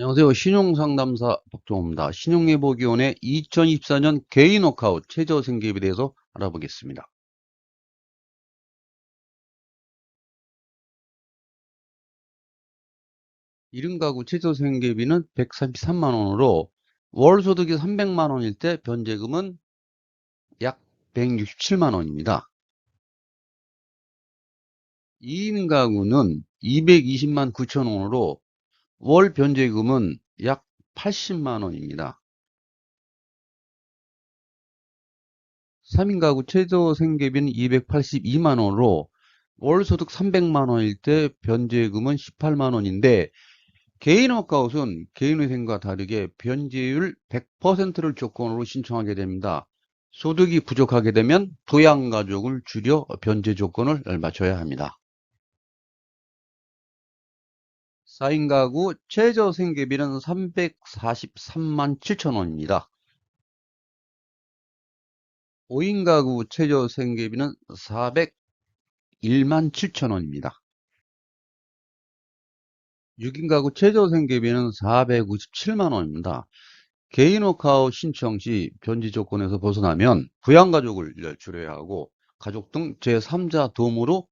안녕하세요. 신용상담사 박종호입니다. 신용예보기원의 2024년 개인 워크아웃 최저 생계에 대해서 알아보겠습니다. 이름 가구 최저 생계비는 133만 원으로 월 소득이 300만 원일 때 변제금은 약 167만 원입니다. 2인 가구는 220만 9천 원으로 월 변제금은 약 80만 원입니다. 3인 가구 최저 생계비는 282만 원으로 월 소득 300만 원일 때 변제금은 18만 원인데 개인 워크아웃은 개인회생과 다르게 변제율 100%를 조건으로 신청하게 됩니다. 소득이 부족하게 되면 부양가족을 줄여 변제 조건을 맞춰야 합니다. 4인 가구 최저 생계비는 343만 7천 원입니다. 5인 가구 최저 생계비는 401만 7천 원입니다. 6인 가구 최저 생계비는 457만 원입니다. 개인 워크아웃 신청 시 변제 조건에서 벗어나면 부양가족을 줄여야 하고 가족 등 제3자 도움으로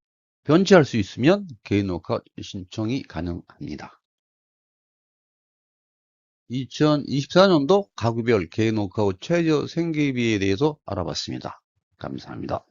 변제할 수 있으면 개인 워크아웃 신청이 가능합니다. 2024년도 가구별 개인 워크아웃 최저 생계비에 대해서 알아봤습니다. 감사합니다.